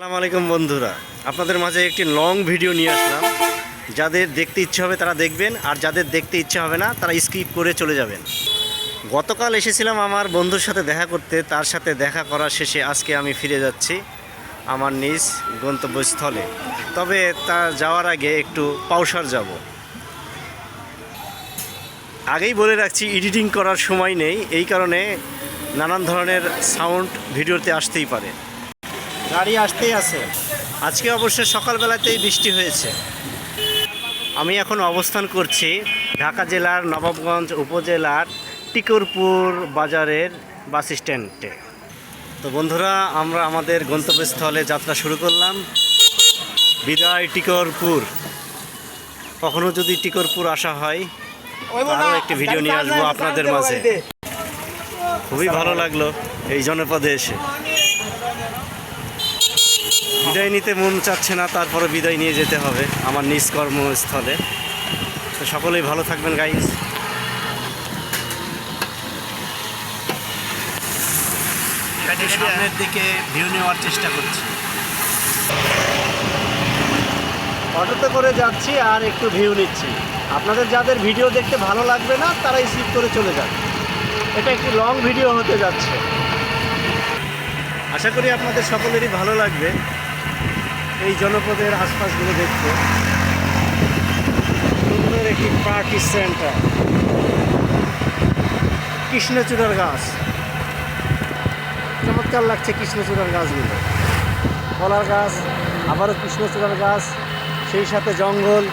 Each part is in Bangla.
আসসালামু আলাইকুম বন্ধুরা। আপনাদের মাঝে একটি লং ভিডিও নিয়ে আসলাম। যাদের দেখতে ইচ্ছে হবে তারা দেখবেন, আর যাদের দেখতে ইচ্ছে হবে না, তারা স্কিপ করে চলে যাবেন। গতকাল এসেছিলাম আমার বন্ধুর সাথে দেখা করতে, তার সাথে দেখা করার শেষে আজকে আমি ফিরে যাচ্ছি আমার নিজ গন্তব্যস্থলে। তবে তা যাওয়ার আগে একটু পাউসার যাব। আগেই বলে রাখছি এডিটিং করার সময় নেই। এই কারণে নানান ধরনের সাউন্ড ভিডিওতে আসতেই পারে। গাড়ি আসতেই আছে। আজকে অবশ্য সকালবেলাতেই বৃষ্টি হয়েছে। আমি এখন অবস্থান করছি ঢাকা জেলার নবাবগঞ্জ উপজেলার টিকরপুর বাজারের বাস স্ট্যান্ডে। তো বন্ধুরা আমরা আমাদের গন্তব্যস্থলে যাত্রা শুরু করলাম। বিদায় টিকরপুর। কখনো যদি টিকরপুর আসা হয় আরও একটি ভিডিও নিয়ে আসব আপনাদের মাঝে। খুবই ভালো লাগল এই জনপদে এসে। বিদায় নিতে মন চাচ্ছে না তারপরে বিদায় নিয়ে যেতে হবে আমার নিজ কর্মস্থলে। তো সকলেই ভালো থাকবেন গাইজ সামনের দিকে ভিউ নেওয়ার চেষ্টা করছি। অটোতে করে যাচ্ছি আর একটু ভিউ নিচ্ছি। আপনাদের যাদের ভিডিও দেখতে ভালো লাগবে না তারাই স্কিপ করে চলে যান। এটা একটি লং ভিডিও হতে যাচ্ছে। আশা করি আপনাদের সকলেরই ভালো লাগবে। এই জনপদের আশপাশগুলো দেখতে। সুন্দর একটি পার্টি সেন্টার। কৃষ্ণচূড়ার গাছ। চমৎকার লাগছে কৃষ্ণচূড়ার গাছগুলো। কলার গাছ, আবারও কৃষ্ণচূড়ার গাছ, সেই সাথে জঙ্গল।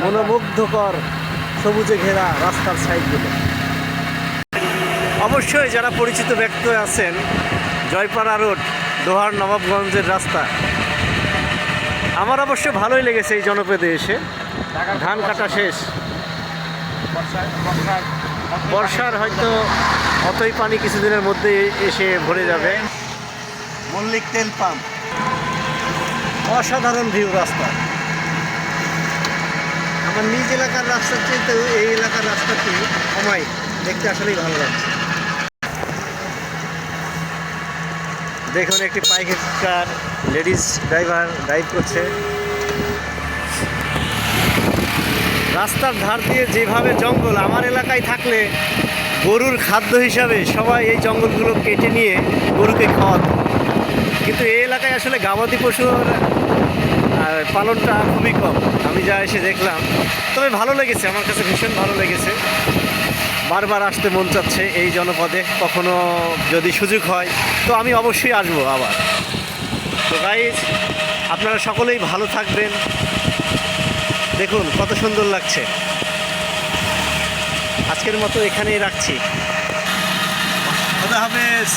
মনোমুগ্ধকর সবুজে ঘেরা রাস্তার সাইডগুলো। অবশ্যই যারা পরিচিত ব্যক্তি আছেন, জয়পাড়া রোড দোহার নবাবগঞ্জের রাস্তা। আমার অবশ্য ভালোই লেগেছে এই জনপদে এসে। ধান কাটা শেষ। বর্ষার হয়তো অতই পানি কিছুদিনের মধ্যে এসে ভরে যাবে। মল্লিক তেল পাম্প। অসাধারণ ভিউ রাস্তা। আমার নিজ এলাকার রাস্তার চেয়ে এই এলাকার রাস্তাটি কমাই দেখতে আসলেই ভালো লাগছে। দেখুন একটি পাইকের কার, লেডিস ড্রাইভার ড্রাইভ করছে। রাস্তার ধার দিয়ে যেভাবে জঙ্গল, আমার এলাকায় থাকলে গরুর খাদ্য হিসাবে সবাই এই জঙ্গলগুলো কেটে নিয়ে গরুকে খাওয়াতো। কিন্তু এই এলাকায় আসলে গাবাদি পশুর পালনটা খুবই কম। আমি যা এসে দেখলাম, তবে ভালো লেগেছে, আমার কাছে ভীষণ ভালো লেগেছে। বারবার আসতে মন চাচ্ছে এই জনপদে, কখনো যদি সুযোগ হয়, তো আমি অবশ্যই আসব আবার। তো গাইজ আপনারা সকলেই ভালো থাকবেন। দেখুন, কত সুন্দর লাগছে। আজকের মতো এখানেই রাখছি। হাফেজ।